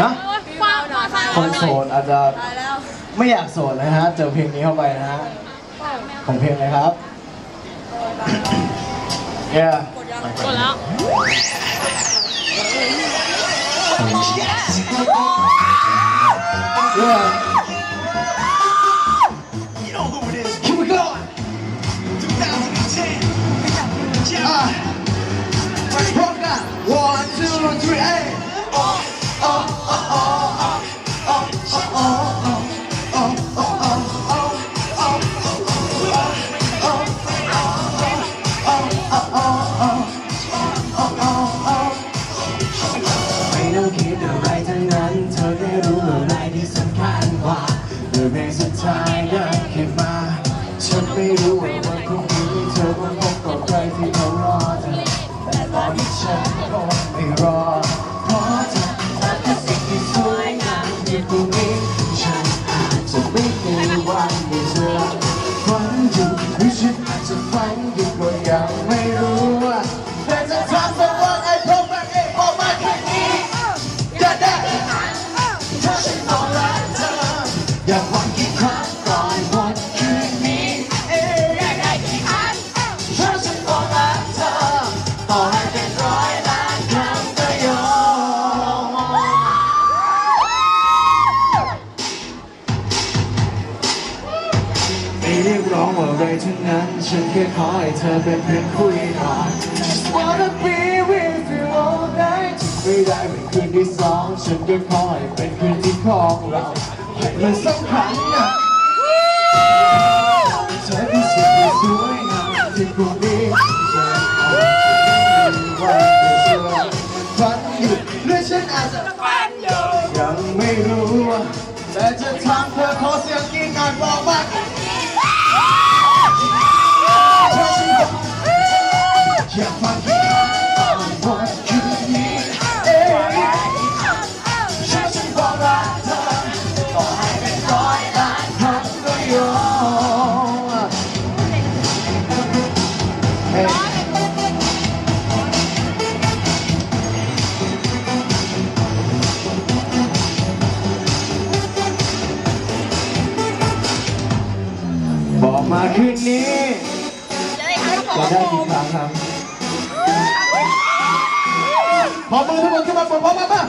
ฮะว้าวหน่อยคนโสดอาจจะตายแล้วไม่อยากโสดนะฮะ เจอเพลงนี้เข้าไปนะฮะ ของเพลงอะไรครับ yeah กดแล้ว yeah You know who it is. here we go 2010. Yeah. อะพร้อมกัน one two three eight ไม่รู้ว่าวันพรุ่งนี้เธอต้องพบกับใครที่เขารอเธอแต่ตอนนี้ฉันคงไม่รอเพราะเธอคือสิ่งที่สวยงามที่พรุ่งนี้ฉันอาจจะไม่มีวันได้เจอฝันอยู่หรือฉันอาจจะฝันอยู่ก็ยังไม่รู้แต่จะทำสักวันไอ้พบมันเองออกมาแค่นี้อย่าได้ถ้าฉันบอกรักเธออยากวันกี่ครั้ง องว่าอะไรทั้งนั้น ฉันแค่ขอให้เธอเป็นเพื่อนคุยก่อน Just wanna be with you all night ไม่ได้เป็นคืนที่สอง ฉันก็ขอให้เป็นคืนที่ของเราให้มันสำคัญนะเธอคือสิ่งที่สวยงามที่พรุ่งนี้ฉันอาจจะไม่มีวันได้เจอฝันอยู่หรือฉันอาจจะฝันอยู่ยังไม่รู้ว่าแต่จะทำเพื่อขอเสียง ก็ยอมเอ๊ะบอกมาคืนนี้จะได้กี่ครั้งครับ ขอมือทุกคนขึ้นมาปรบพร้อมกันมา